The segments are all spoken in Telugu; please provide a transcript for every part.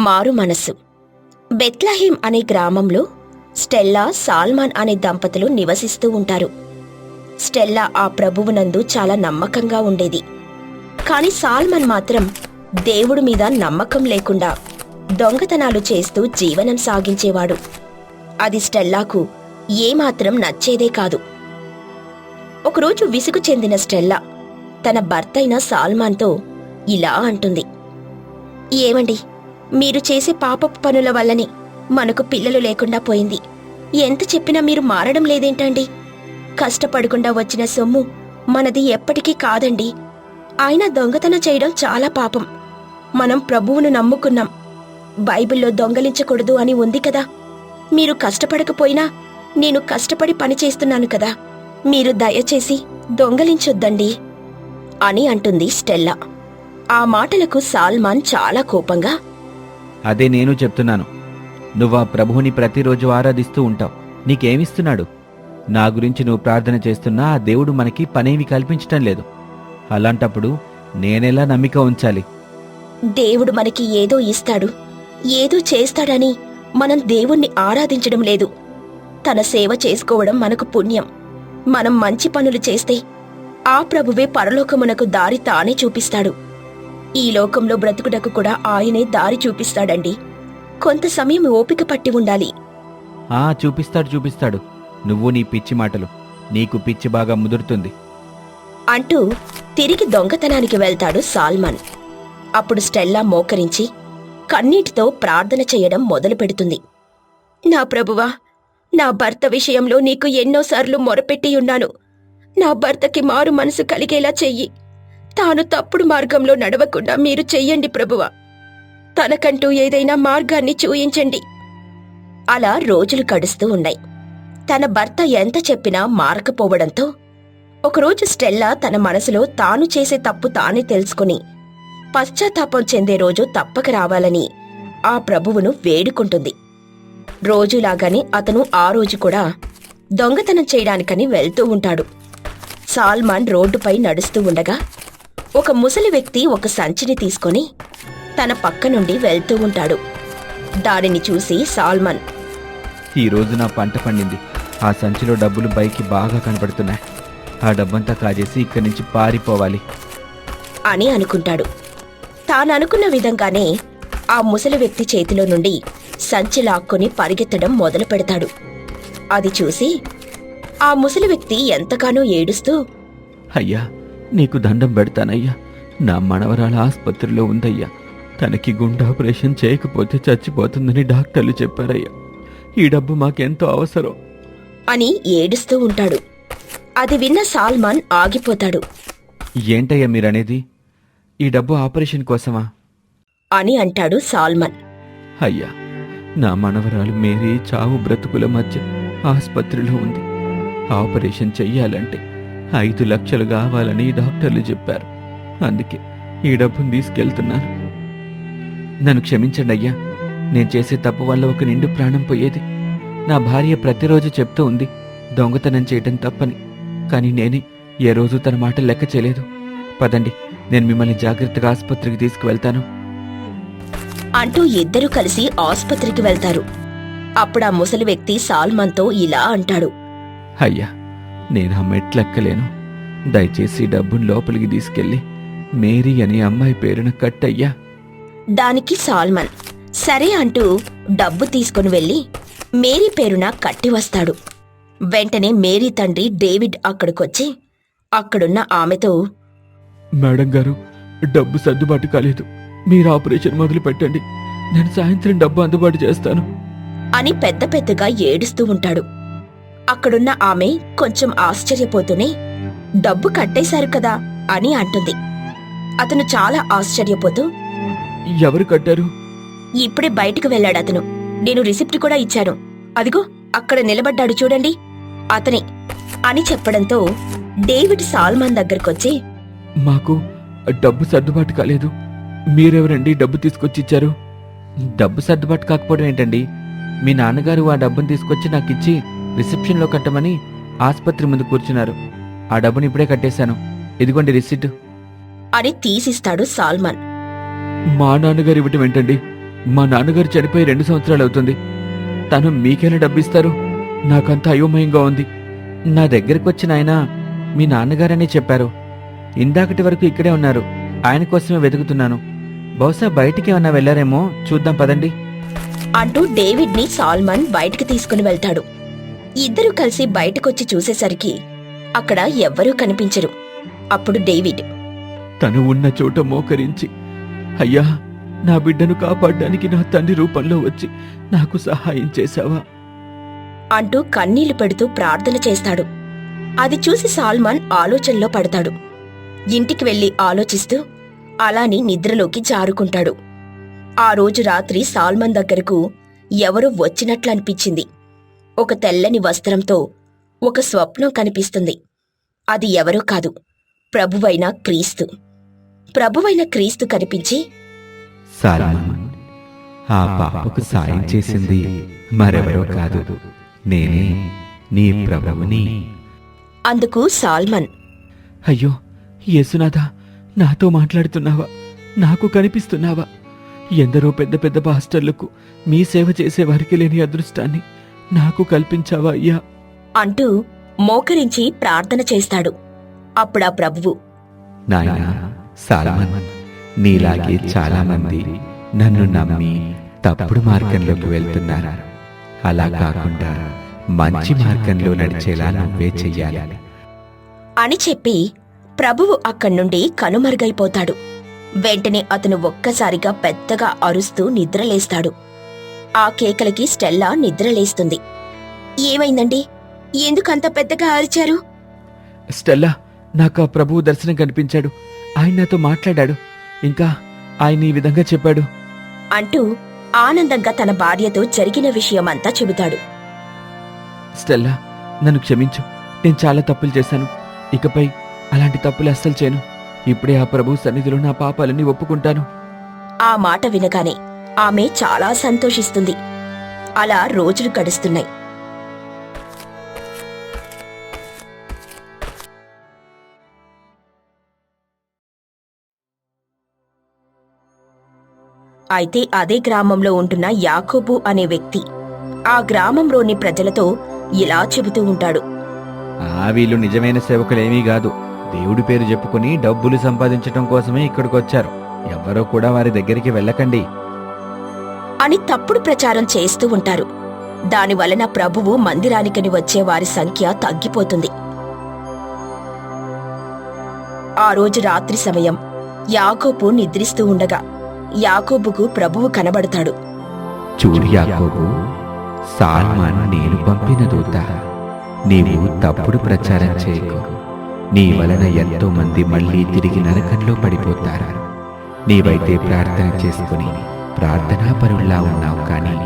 మారు మనసు. బెత్లహీం అనే గ్రామంలో స్టెల్లా సాల్మాన్ అనే దంపతులు నివసిస్తూ ఉంటారు. స్టెల్లా ఆ ప్రభువునందు చాలా నమ్మకంగా ఉండేది. కాని సాల్మన్ మాత్రం దేవుడి మీద నమ్మకం లేకుండా దొంగతనాలు చేస్తూ జీవనం సాగించేవాడు. అది స్టెల్లాకు ఏమాత్రం నచ్చేదే కాదు. ఒకరోజు విసుగు చెందిన స్టెల్లా తన భర్తైన సాల్మాన్తో ఇలా అంటుంది. ఏమండి మీరు చేసే పాపపు పనుల వల్లనే మనకు పిల్లలు లేకుండా పోయింది. ఎంత చెప్పినా మీరు మారడం లేదేంటండి? కష్టపడకుండా వచ్చిన సొమ్ము మనది ఎప్పటికీ కాదండి. ఆయన దొంగతనం చేయడం చాలా పాపం. మనం ప్రభువును నమ్ముకున్నాం. బైబిల్లో దొంగలించకూడదు అని ఉంది కదా. మీరు కష్టపడకపోయినా నేను కష్టపడి పని చేస్తున్నాను కదా. మీరు దయచేసి దొంగలించొద్దండి అని అంటుంది స్టెల్లా. ఆ మాటలకు సాల్మాన్ చాలా కోపంగా అదే నేను చెప్తున్నాను. నువ్వు ఆ ప్రభువుని ప్రతిరోజు ఆరాధిస్తూ ఉంటావు. నీకేమిస్తున్నాడు? నా గురించి నువ్వు ప్రార్థన చేస్తున్నా ఆ దేవుడు మనకి పనేమి కల్పించటం లేదు. అలాంటప్పుడు నేనెలా నమ్మిక ఉంచాలి? దేవుడు మనకి ఏదో ఇస్తాడు. ఏదో చేస్తాడని మనం దేవుణ్ణి ఆరాధించడం లేదు. తన సేవ చేసుకోవడం మనకు పుణ్యం. మనం మంచి పనులు చేస్తే ఆ ప్రభువే పరలోకమునకు దారి తానే చూపిస్తాడు. ఈ లోకంలో బ్రతుకుటకు కూడా ఆయనే దారి చూపిస్తాడండి. కొంత సమయం ఓపిక పట్టి ఉండాలి. ఆ చూపిస్తాడు చూపిస్తాడు. నువ్వు నీ పిచ్చి మాటలు. నీకు పిచ్చి బాగా ముదురుతుంది. అంటూ తిరిగి దొంగతనానికి వెళ్తాడు సాల్మాన్. అప్పుడు స్టెల్లా మోకరించి కన్నీటితో ప్రార్థన చేయడం మొదలు పెడుతుంది. నా ప్రభువా నా భర్త విషయంలో నీకు ఎన్నోసార్లు మొరపెట్టి ఉన్నాను. నా భర్తకి మారు మనసు కలిగేలా చెయ్యి. తాను తప్పుడు మార్గంలో నడవకుండా మీరు చెయ్యండి ప్రభువ. తనకంటూ ఏదైనా మార్గాన్ని చూయించండి. అలా రోజులు గడుస్తూ ఉన్నాయి. తన భర్త ఎంత చెప్పినా మారకపోవడంతో ఒకరోజు స్టెల్లా తన మనసులో తాను చేసే తప్పు తానే తెలుసుకుని పశ్చాత్తాపం చెందే రోజు తప్పక రావాలని ఆ ప్రభువును వేడుకుంటుంది. రోజులాగానే అతను ఆ రోజు కూడా దొంగతనం చేయడానికని వెళ్తూ ఉంటాడు. సాల్మాన్ రోడ్డుపై నడుస్తూ ఉండగా ఒక ముసలి వ్యక్తి ఒక సంచిని తీసుకొని తన పక్క నుండి వెళ్తూ ఉంటాడు. దానిని చూసి సాల్మన్ ఈ రోజు నా పంట పండింది. ఆ సంచిలో డబ్బులు బైకి బాగా కనపడుతున్నాయి ఆ డబ్బంతా కాజేసి ఇక్కడి నుంచి పారిపోవాలి. అని అనుకుంటాడు. తాననుకున్న విధంగానే ఆ ముసలి వ్యక్తి చేతిలో నుండి సంచి లాక్కొని పరిగెత్తడం మొదలు పెడతాడు. అది చూసి ఆ ముసలి వ్యక్తి ఎంతగానో ఏడుస్తూ అయ్యా నీకు దండం పెడతానయ్యా. నా మనవరాల ఆసుపత్రిలో ఉందయ్యా. తనకి గుండె ఆపరేషన్ చేయకపోతే చచ్చిపోతుందని డాక్టర్లు చెప్పారయ్యా. ఈ డబ్బు మాకెంతో అవసరం. అని ఏడుస్తూ ఉంటాడు. అది విన్న సాల్మాన్ ఆగిపోతాడు. ఏంటయ్యా మీరనేది? ఈ డబ్బు ఆపరేషన్ కోసమా? అని అంటాడు సాల్మన్. అయ్యా నా మనవరాలు మేరీ చావు బ్రతుకుల మధ్య ఆసుపత్రిలో ఉంది. ఆపరేషన్ చెయ్యాలంటే ఐదు లక్షలు కావాలని డాక్టర్లు చెప్పారు. అందుకే ఈ డబ్బును తీసుకెళ్తున్నాను నన్ను క్షమించండి అయ్యా. నేను చేసే తప్పు వల్ల ఒక నిండు ప్రాణం పోయేది. నా భార్య ప్రతిరోజు చెప్తూ ఉంది దొంగతనం చేయటం తప్పని. కానీ నేనే ఏ రోజు తన మాట లెక్క చేయలేదు. పదండి నేను మిమ్మల్ని జాగ్రత్తగా ఆసుపత్రికి తీసుకువెళ్తాను. అంటూ ఇద్దరూ కలిసి ఆసుపత్రికి వెళ్తారు. అప్పుడు ఆ ముసలి వ్యక్తి సాల్మన్తో ఇలా అంటాడు. అయ్యా నేను ఆ మెట్లెక్కలేను. దయచేసి డబ్బును లోపలికి తీసుకెళ్ళి మేరీ అనే అమ్మాయి పేరున కట్టయ్యా. దానికి సాల్మన్. సరే అంటూ డబ్బు తీసుకుని వెళ్ళి మేరీ పేరున కట్టి వస్తాడు. వెంటనే మేరీ తండ్రి డేవిడ్ అక్కడికొచ్చి అక్కడున్న ఆమెతో మేడం గారు డబ్బు సర్దుబాటు కాలేదు. మీరు ఆపరేషన్ మొదలు పెట్టండి. నేను సాయంత్రం డబ్బు అందుబాటు చేస్తాను. అని పెద్ద పెద్దగా ఏడుస్తూ ఉంటాడు. అక్కడున్న ఆమె కొంచెం ఆశ్చర్యపోతూనే డబ్బు కట్టేశారు కదా అని అంటుంది. అతను చాలా ఆశ్చర్యపోతూ ఎవరు కట్టారు? ఇప్పుడే బయటకు వెళ్ళాడు అతను. నేను రిసిప్ట్ కూడా ఇచ్చాను. అదిగో అక్కడ నిలబడ్డాడు చూడండి అతనే అని చెప్పడంతో డేవిడ్ సాల్మాన్ దగ్గరకొచ్చి మాకు డబ్బు సర్దుబాటు కాలేదు. మీరెవరండి డబ్బు తీసుకొచ్చి ఇచ్చారు? డబ్బు సర్దుబాటు కాకపోవడం ఏంటండి? మీ నాన్నగారు ఆ డబ్బును తీసుకొచ్చి నాకు ఇచ్చి రిసెప్షన్లో కట్టమని ఆసుపత్రి ముందు కూర్చున్నారు. ఆ డబ్బుని ఇప్పుడే కట్టేశాను. ఇదిగోండి రిసిప్ట్. అని తీసిస్తాడు సాల్మాన్. మా నాన్నగారు ఇవ్వటం ఏంటండి? మా నాన్నగారు చనిపోయి రెండు సంవత్సరాలు అవుతుంది. తను మీకెలా డబ్బిస్తారు? నాకంత అయోమయంగా ఉంది. నా దగ్గరకు వచ్చిన ఆయన మీ నాన్నగారనే చెప్పారు. ఇందాకటి వరకు ఇక్కడే ఉన్నారు. ఆయన కోసమే వెతుకుతున్నాను. బహుశా బయటికి ఏమన్నా వెళ్ళారేమో చూద్దాం పదండి. అంటూ డేవిడ్ని సాల్మన్ బయటికి తీసుకుని వెళ్తాడు. ఇద్దరూ కలిసి బయటకొచ్చి చూసేసరికి అక్కడ ఎవ్వరూ కనిపించరు. అప్పుడు డేవిడ్ తను ఉన్న చోట మోకరించి అయ్యా నా బిడ్డను కాపాడడానికి నా తండ్రి రూపంలో వచ్చి నాకు సహాయం చేశావా? అంటూ కన్నీళ్ళు పెడుతూ ప్రార్థన చేస్తాడు. అది చూసి సాల్మాన్ ఆలోచనలో పడతాడు. ఇంటికి వెళ్ళి ఆలోచిస్తూ అలాని నిద్రలోకి జారుకుంటాడు. ఆ రోజు రాత్రి సాల్మన్ దగ్గరకు ఎవరో వచ్చినట్లు అనిపించింది ఒక తెల్లని వస్త్రంతో ఒక స్వప్నం కనిపిస్తుంది. అది ఎవరో కాదు ప్రభువైన క్రీస్తు. ప్రభువైన క్రీస్తు కనిపించి సాల్మన్ ఆ పాపకు సాయం చేసింది మరెవరో కాదు. నేనే నీ ప్రభువుని. అందుకు సాల్మన్ అయ్యో యేసునాథ నాతో మాట్లాడుతున్నావా? నాకు కనిపిస్తున్నావా? ఎందరో పెద్ద పెద్ద పాస్టర్లకు మీ సేవ చేసేవారికి లేని అదృష్టాన్ని నాకు కల్పించావా అయ్యా? అంటూ మోకరించి ప్రార్థన చేస్తాడు. అప్పుడా ప్రభువు నాయనా సాలమన్ నీలాగే చాలా మంది నన్ను నమ్మి తప్పుడు మార్గంలోకి వెళ్తున్నారు. అలా కాకుండా మంచి మార్గంలో నడిచేలా నువ్వే చెయ్యాలి. అని చెప్పి ప్రభువు అక్కడి నుండి కనుమరుగైపోతాడు. వెంటనే అతను ఒక్కసారిగా పెద్దగా అరుస్తూ నిద్రలేస్తాడు. ఆ కేకలకి స్టెల్లా నిద్రలేస్తుంది. ఏమైందండి? ఎందుకంత పెద్దగా అరిచారు? స్టెల్లా నాకు ఆ ప్రభువు దర్శనం కనిపించాడు. ఆయన నాతో మాట్లాడాడు. ఇంకా ఆయన ఈ విధంగా చెప్పాడు. అంటూ ఆనందంగా తన భార్యతో జరిగిన విషయమంతా చెబుతాడు. స్టెల్లా నన్ను క్షమించు. నేను చాలా తప్పులు చేశాను. ఇకపై అలాంటి తప్పులు అస్సలు చేయను. ఇప్పుడే ఆ ప్రభు సన్నిధిలో నా పాపాలన్నీ ఒప్పుకుంటాను. ఆ మాట వినగానే ఆమె చాలా సంతోషిస్తుంది. అలా రోజులు గడుస్తున్నాయి. అయితే అదే గ్రామంలో ఉంటున్న యాకోబు అనే వ్యక్తి ఆ గ్రామంలోని ప్రజలతో ఇలా చెబుతూ ఉంటాడు. ఆ వీళ్ళు నిజమైన సేవకులేమీ కాదు. దేవుడి పేరు చెప్పుకుని డబ్బులు సంపాదించటం కోసమే ఇక్కడికి వచ్చారు ఎవరో కూడా వారి దగ్గరికి వెళ్ళకండి. అని తప్పుడు ప్రచారం చేస్తూ ఉంటారు. దానివలన ప్రభువు మందిరానికని వచ్చే వారి సంఖ్య తగ్గిపోతుంది. ఆ రోజు రాత్రి సమయం యాకోబు నిద్రిస్తూ ఉండగా యాకోబుకు ప్రభువు కనబడతాడు. చూడు యాకోబు సాల్మాన్ నేను పంపిన దూత. నీవు తప్పుడు ప్రచారం చేయకు. నీ వలన ఎంతో మంది మళ్ళీ తిరిగి నరకంలో పడిపోతారు. నీవైతే ప్రార్థన చేసుకుని ప్రార్థనా పరుల్లా ఉన్నావు కానీ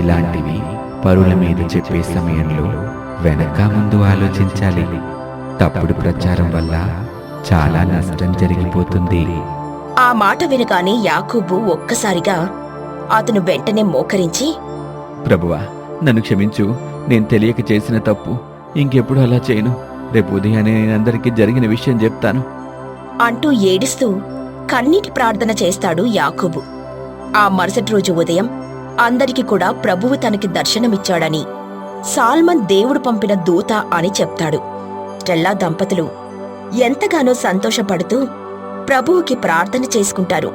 ఇలాంటివి పరుల మీద చెప్పే సమయంలో వెనక ముందు ఆలోచించాలి. తప్పుడు ప్రచారం వల్ల చాలా నష్టం జరిగిపోతుంది. ఆ మాట వినగానే యాకోబు ఒక్కసారిగా అతను వెంటనే మోకరించి ప్రభువా నన్ను క్షమించు. నేను తెలియక చేసిన తప్పు. ఇంకెప్పుడు అలా చేయను. రేపు ఉదయాన్నే నేనందరికీ జరిగిన విషయం చెప్తాను. అంటూ ఏడుస్తూ కన్నీటి ప్రార్థన చేస్తాడు యాకోబు. ఆ మరుసటి రోజు ఉదయం అందరికి కూడా ప్రభువు తనకి దర్శనమిచ్చాడని సాల్మన్ దేవుడు పంపిన దూత అని చెప్తాడు. స్టెల్లా దంపతులు ఎంతగానో సంతోషపడుతూ ప్రభువుకి ప్రార్థన చేసుకుంటారు.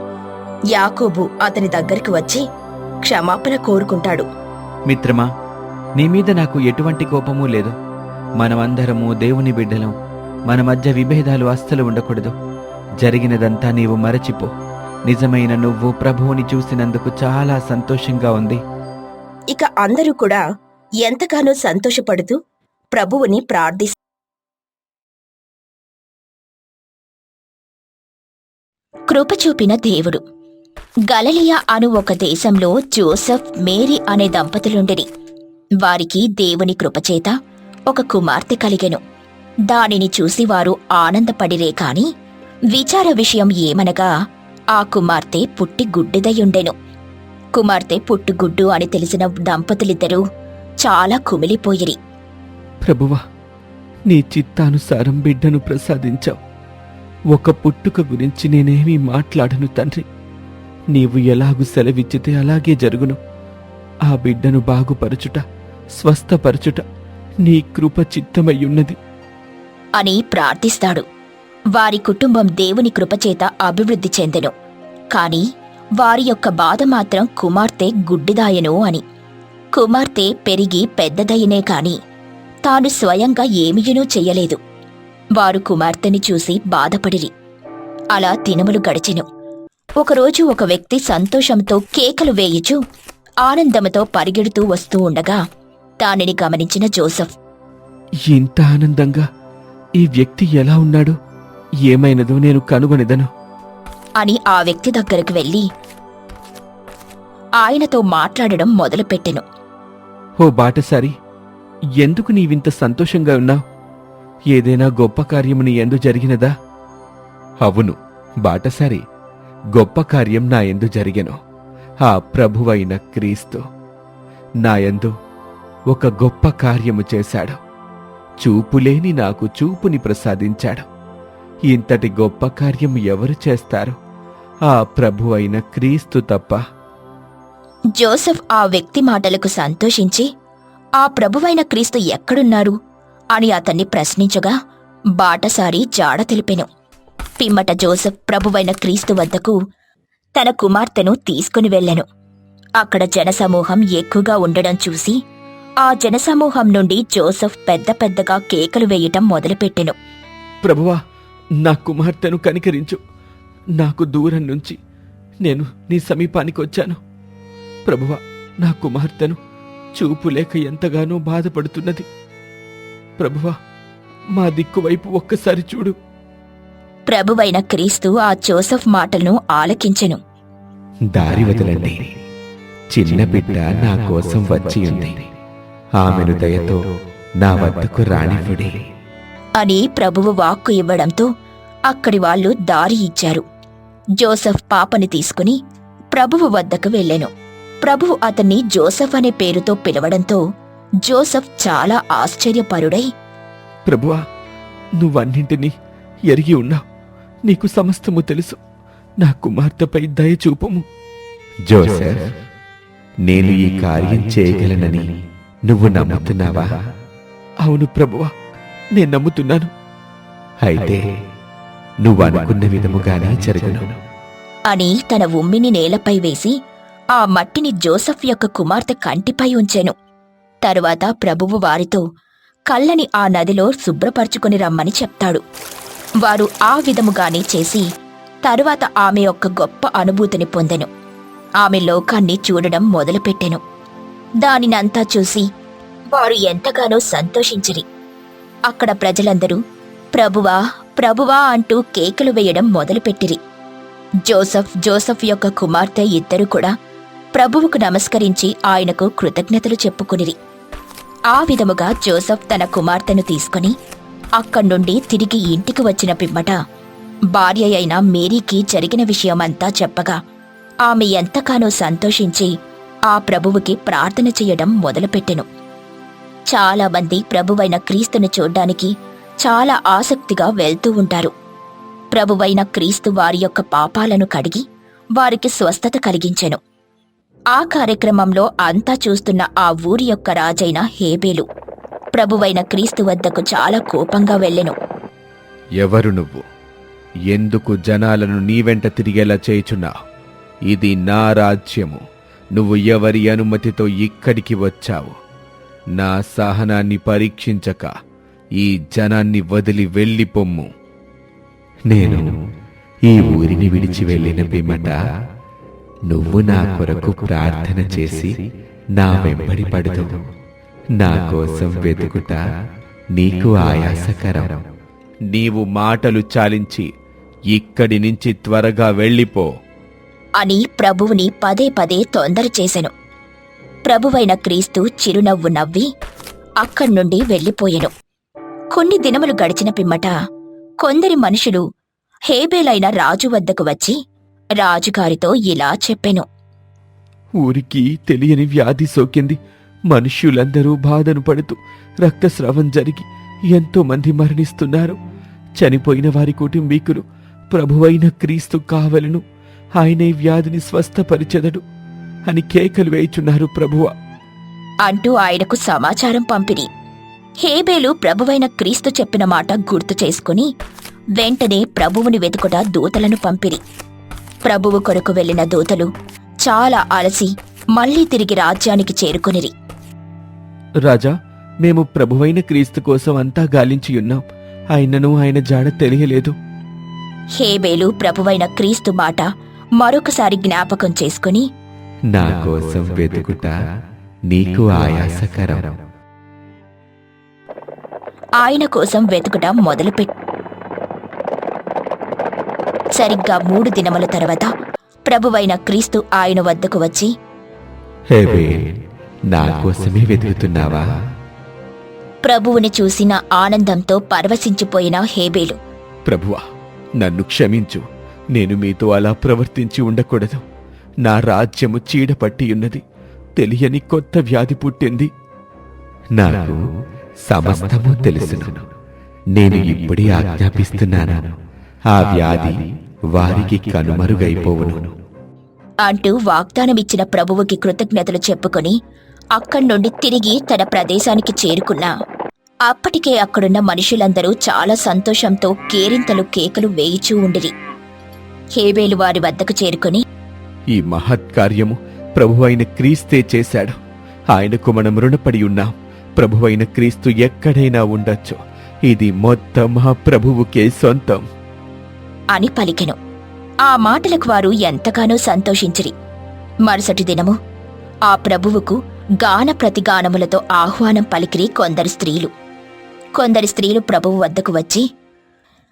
యాకోబు అతని దగ్గరికి వచ్చి క్షమాపణ కోరుకుంటాడు. మిత్రమా నీ మీద నాకు ఎటువంటి కోపమూ లేదు. మనమందరము దేవుని బిడ్డలం. మన మధ్య విభేదాలు అస్సలు ఉండకూడదు. జరిగినదంతా నీవు మరచిపో. నిజమైన నువ్వు ప్రభువుని చూసినందుకు చాలా సంతోషంగా ఉంది. ఇక అందరూ కూడా ఎంతగానో సంతోషపడుతూ ప్రభువుని ప్రార్థిస్తారు కృప చూపిన దేవుడు. గలలియా అను ఒక దేశంలో జోసెఫ్ మేరీ అనే దంపతులుండిరి. వారికి దేవుని కృపచేత ఒక కుమార్తె కలిగెను. దానిని చూసి వారు ఆనందపడిరే కాని విచార విషయం ఏమనగా ఆ కుమార్తె పుట్టి గుడ్డిదయుండెను కుమార్తె పుట్టుగుడ్డు అని తెలిసిన దంపతులిద్దరూ చాలా కుమిలిపోయిరి. ప్రభువా నీ చిత్తానుసారం బిడ్డను ప్రసాదించావు. ఒక పుట్టుక గురించి నేనేమీ మాట్లాడను తండ్రి. నీవు ఎలాగు సెలవిచ్చితే అలాగే జరుగును. ఆ బిడ్డను బాగుపరచుట స్వస్థపరచుట నీ కృప చిత్తమయ్యున్నది అని ప్రార్థిస్తాడు. వారి కుటుంబం దేవుని కృపచేత అభివృద్ధి చెందెను. కాని వారి యొక్క బాధ మాత్రం కుమార్తె గుడ్డిదాయను అని. కుమార్తె పెరిగి పెద్దదయ్యనే కాని తాను స్వయంగా ఏమియునూ చెయ్యలేదు. వారు కుమార్తెని చూసి బాధపడిరి. అలా దినములు గడిచెను. ఒకరోజు ఒక వ్యక్తి సంతోషంతో కేకలు వేయిచు ఆనందముతో పరిగెడుతూ వస్తూ ఉండగా దానిని గమనించిన జోసఫ్ ఇంత ఆనందంగా ఈ వ్యక్తి ఎలా ఉన్నాడు? ఏమైనదో నేను కనుగొనిదను. అని ఆ వ్యక్తి దగ్గరకు వెళ్ళి ఆయనతో మాట్లాడడం మొదలుపెట్టెను. ఓ బాటసారి ఎందుకు నీవింత సంతోషంగా ఉన్నావు? ఏదైనా గొప్ప కార్యము నీ ఎందు జరిగినదా? అవును బాటసారి గొప్ప కార్యం నా ఎందు జరిగెను. ఆ ప్రభువైన క్రీస్తు నా యందు ఒక గొప్ప కార్యము చేశాడు. చూపులేని నాకు చూపుని ప్రసాదించాడు. ఇంతటి గొప్ప కార్యం ఎవరు చేస్తారు? ఆ ప్రభువైన క్రీస్తు తప్ప. జోసెఫ్ ఆ వ్యక్తి మాటలకు సంతోషించి ఆ ప్రభువైన క్రీస్తు ఎక్కడున్నారు? అని అతన్ని ప్రశ్నించగా బాటసారి జాడ తెలిపెను. పిమ్మట జోసెఫ్ ప్రభువైన క్రీస్తు వద్దకు తన కుమార్తెను తీసుకుని వెళ్ళెను. అక్కడ జనసమూహం ఎక్కువగా ఉండడం చూసి ఆ జనసమూహం నుండి జోసెఫ్ పెద్ద పెద్దగా కేకలు వేయటం మొదలుపెట్టెను. ప్రభువా నా కుమార్తెను కనికరించు. నాకు దూరం నుంచి నేను నీ సమీపానికి వచ్చాను. ప్రభువా నా కుమార్తెను చూపు లేక ఎంతగానో బాధపడుతున్నది. ప్రభువా మా దిక్కు వైపు ఒక్కసారి చూడు. ప్రభువైన క్రీస్తు ఆ జోసెఫ్ మాటలను ఆలకించెను. దారి వదలండి. చిన్న బిడ్డ నా కోసం వచ్చి ఉంది. ఆమెను దయతో నా వద్దకు రానివ్వుడి. అని ప్రభువు వాక్కు ఇవ్వడంతో అక్కడి వాళ్ళు దారి ఇచ్చారు. జోసెఫ్ పాపని తీసుకుని ప్రభువు వద్దకు వెళ్ళెను. ప్రభువు అతన్ని జోసెఫ్ అనే పేరుతో పిలవడంతో జోసెఫ్ చాలా ఆశ్చర్యపరుడై ప్రభువా నువ్వన్నింటినీ ఎరిగి ఉన్నావు. నీకు సమస్తము తెలుసు. నా కుమార్తెపై దయ చూపము. జోసెఫ్ నేను ఈ కార్యం చేయగలనని నువ్వు నమ్ముతున్నావా? అవును ప్రభువా. నేను నమ్ముతున్నాను. అయితే నువ్వు అనుకున్న విధముగానే జరుగును. అని తన ఉమ్మిని నేలపై వేసి ఆ మట్టిని జోసెఫ్ యొక్క కుమార్తె కంటిపై ఉంచెను. తరువాత ప్రభువు వారితో కళ్ళని ఆ నదిలో శుభ్రపరచుకుని రమ్మని చెప్తాడు. వారు ఆ విధముగానే చేసి తరువాత ఆమె యొక్క గొప్ప అనుభూతిని పొందెను. ఆమె లోకాన్ని చూడడం మొదలుపెట్టెను. దానినంతా చూసి వారు ఎంతగానో సంతోషించిరి. అక్కడ ప్రజలందరూ ప్రభువా ప్రభువా అంటూ కేకలు వేయడం మొదలుపెట్టిరి. జోసఫ్ జోసఫ్ యొక్క కుమార్తె ఇద్దరు కూడా ప్రభువుకు నమస్కరించి ఆయనకు కృతజ్ఞతలు చెప్పుకునిరి. ఆ విధముగా జోసఫ్ తన కుమార్తెను తీసుకుని అక్కడి నుండి తిరిగి ఇంటికి వచ్చిన పిమ్మట భార్య అయిన మేరీకి జరిగిన విషయమంతా చెప్పగా ఆమె ఎంతగానో సంతోషించి ఆ ప్రభువుకి ప్రార్థన చేయడం మొదలుపెట్టెను. చాలా మంది ప్రభువైన క్రీస్తును చూడ్డానికి చాలా ఆసక్తిగా వెళ్తూ ఉంటారు. ప్రభువైన క్రీస్తు వారి యొక్క పాపాలను కడిగి వారికి స్వస్థత కలిగించెను. ఆ కార్యక్రమంలో అంతా చూస్తున్న ఆ ఊరి యొక్క రాజైన హేబేలు ప్రభువైన క్రీస్తు వద్దకు చాలా కోపంగా వెళ్ళెను. ఎవరు నువ్వు? ఎందుకు జనాలను నీ వెంట తిరిగేలా చేయుచున్నా? ఇది నా రాజ్యము. నువ్వు ఎవరి అనుమతితో ఇక్కడికి వచ్చావు? నా సహనాన్ని పరీక్షించక ఈ జనాన్ని వదిలి వెళ్ళిపొమ్ము. నేను ఈ ఊరిని విడిచి వెళ్ళిన పిమ్మట నువ్వు నా కొరకు ప్రార్థన చేసి నా వెంబడి పడదు నా కోసం వెతుకుట నీకు ఆయాసకరం. నీవు మాటలు చాలించి ఇక్కడి నుంచి త్వరగా వెళ్ళిపో. అని ప్రభువుని పదే పదే తొందర చేసెను ప్రభువైన క్రీస్తు చిరునవ్వు నవ్వి అక్కడ్నుండి వెళ్ళిపోయెను కొన్ని దినములు గడిచిన పిమ్మట కొందరి మనుషులు హేబేలైన రాజు వద్దకు వచ్చి రాజుగారితో ఇలా చెప్పెను. ఊరికి తెలియని వ్యాధి సోకింది. మనుష్యులందరూ బాధను పడుతూ రక్తస్రావం జరిగి ఎంతో మంది మరణిస్తున్నారు. చనిపోయిన వారి కుటుంబీకులు ప్రభువైన క్రీస్తు కావలను ఆయన వ్యాధిని స్వస్థపరిచెదడు. అని కేకలు వేయుచున్నారు ప్రభువ. అంటూ ఆయనకు సమాచారం పంపిరి హేబేలు ప్రభువైన క్రీస్తు చెప్పిన మాట గుర్తు చేసుకుని వెంటనే ప్రభువుని వెతుకుట దూతలను పంపిరి ప్రభువు కొరకు వెళ్ళిన దూతలు చాలా అలసి మళ్ళీ తిరిగి రాజ్యానికి చేరుకొనిరి. రాజా మేము ప్రభువైన క్రీస్తు కోసం అంతా గాలించియున్నాం ఆయనను ఆయన జాడ తెలియలేదు. హేబేలు ప్రభువైన క్రీస్తు మాట మరొకసారి జ్ఞాపకం చేసుకుని నా కోసం వెతుకుట నీకు ఆయాసకరం. ఆయన కోసం వెతుకుట మొదలుపెట్. సరిగ్గా మూడు దినముల తర్వాత ప్రభువైన క్రీస్తు ఆయన వద్దకు వచ్చి హేవే నా కోసమే వెతుకుతున్నావా? ప్రభువుని చూసిన ఆనందంతో పరవశించిపోయిన హేబేలు. ప్రభువా నన్ను క్షమించు. నేను మీతో అలా ప్రవర్తించి ఉండకూడదు. నా రాజ్యము చీడపట్టి ఉన్నది తెలియని కొత్త వ్యాధి పుట్టింది. నాకు సమస్తము తెలుసును. నేను ఇప్పుడే ఆజ్ఞాపిస్తున్నాను. ఆ వ్యాధి వారికి కనుమరుగైపోవును. అంటూ వాగ్దానమిచ్చిన ప్రభువుకి కృతజ్ఞతలు చెప్పుకొని అక్కడి నుండి తిరిగి తన ప్రదేశానికి చేరుకున్నా. అప్పటికే అక్కడున్న మనుషులందరూ చాలా సంతోషంతో కేరింతలు కేకలు వేయిచూ ఉండిరి. హేబేలు వారి వద్దకు చేరుకుని ఈ మహత్కార్యము ప్రభువైన క్రీస్తే చేశాడు. ఆయనకు మనం రుణపడి ఉన్నాం. ప్రభువైన క్రీస్తు ఎక్కడైనా ఉండొచ్చు. ఇది మొత్తం ఆ ప్రభువుకే సొంతం. అని పలికెను. ఆ మాటలకు వారు ఎంతగానో సంతోషించిరి. మరుసటి దినము ఆ ప్రభువుకు గాన ప్రతిగానములతో ఆహ్వానం పలికిరి కొందరు స్త్రీలు. కొందరి స్త్రీలు ప్రభువు వద్దకు వచ్చి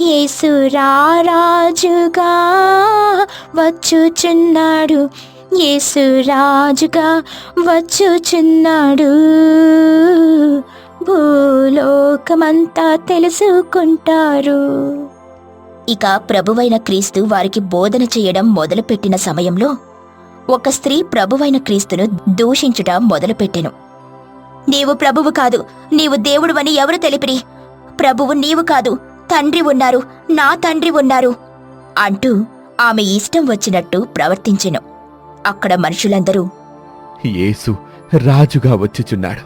యేసు వచ్చుచున్నాడు. యేసు రాజుగా వచ్చుచున్నాడు. భూలోకమంతా తెలుసుకుంటారు. ఇక ప్రభువైన క్రీస్తు వారికి బోధన చేయడం మొదలుపెట్టిన సమయంలో ఒక స్త్రీ ప్రభువైన క్రీస్తును దూషించుట మొదలుపెట్టెను. నీవు ప్రభువు కాదు నీవు దేవుడువని ఎవరు తెలిపిరి? ప్రభువు నీవు కాదు తండ్రి ఉన్నారు నా తండ్రి ఉన్నారు అంటూ ఆమె ఇష్టం వచ్చినట్టు ప్రవర్తించెను. అక్కడ మనుషులందరూ యేసు రాజుగా వచ్చుచున్నాడు.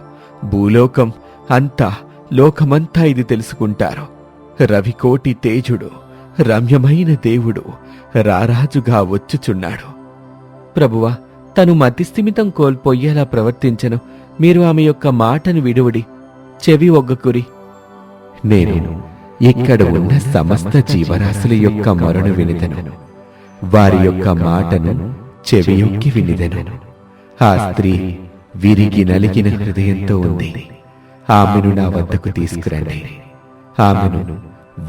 భూలోకం అంతా లోకమంతా ఇది తెలుసుకుంటారు. రవికోటి తేజుడు రమ్యమైన దేవుడు రారాజుగా వచ్చుచున్నాడు. ప్రభువా తను మతిస్థిమితం కోల్పోయేలా ప్రవర్తించెను. మీరు ఆమె యొక్క మాటను విడువడి చెవి ఒగ్గకురి. నేను ఇక్కడ ఉన్న సమస్త జీవరాశుల యొక్క మొరను వినిదను. వారి యొక్క మాటను చెవియొక్కి వినిదెను. ఆ స్త్రీ విరిగి నలిగిన హృదయంతో ఉంది. ఆమెను నా వద్దకు తీసుకురండి. ఆమెను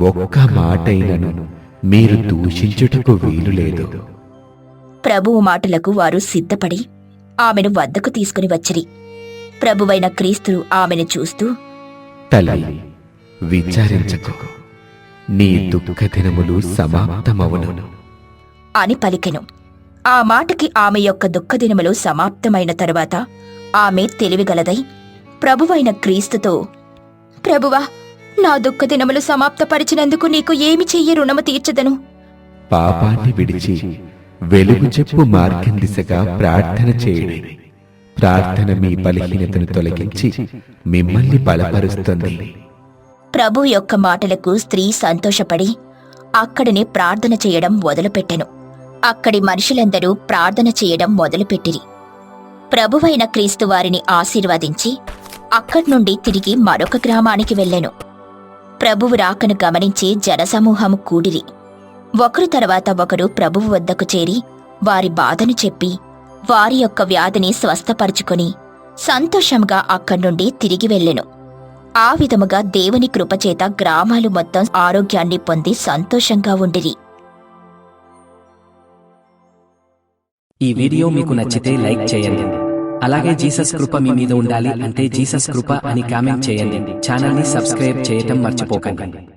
ఒక్క మాటైనను మీరు దూషించుటకు వీలు లేదు. ప్రభువు మాటలకు వారు సిద్ధపడి ఆమెను వద్దకు తీసుకుని వచ్చిరి. ప్రభువైన క్రీస్తు ఆమెను చూస్తూ తల్లి విచారించకు. నీ దుఃఖ దినములు సమాప్తమవును. అని పలికెను. ఆ మాటకి ఆమె యొక్క దుఃఖదినములు సమాప్తమైన తరువాత ఆమె తెలివిగలదై ప్రభువైన క్రీస్తుతో ప్రభువా నా దుఃఖదినములు సమాప్తపరిచినందుకు నీకు ఏమి చెయ్యి రుణము తీర్చదను? పాపాన్ని విడిచి వెలుగు చెప్పు మార్గం దిశగా ప్రార్థన చేయండి ప్రార్థన మీ బలహీనతను తొలగించి మిమ్మల్ని బలపరుస్తుంది. ప్రభు యొక్క మాటలకు స్త్రీ సంతోషపడి అక్కడిని ప్రార్థన చేయడం మొదలుపెట్టెను. అక్కడి మనుషులందరూ ప్రార్థన చేయడం మొదలుపెట్టిరి. ప్రభువైన క్రీస్తు వారిని ఆశీర్వదించి అక్కడి నుండి తిరిగి మరొక గ్రామానికి వెళ్ళెను. ప్రభువు రాకను గమనించి జనసమూహము కూడిరి. ఒకరు తర్వాత ఒకరు ప్రభువు వద్దకు చేరి వారి బాధను చెప్పి వారి యొక్క వ్యాధిని స్వస్థపరుచుకుని సంతోషంగా అక్కడి నుండి తిరిగి వెళ్ళెను. ఆ విధముగా దేవుని కృపచేత గ్రామాలు మొత్తం ఆరోగ్యాన్ని పొంది సంతోషంగా ఉండిరి. ఈ వీడియో మీకు నచ్చితే లైక్ చేయండి. అలాగే జీసస్ కృప మీ మీద ఉండాలి అంటే జీసస్ కృప అని కామెంట్ చేయండి. ఛానల్ని సబ్స్క్రైబ్ చేయటం మర్చిపోకండి.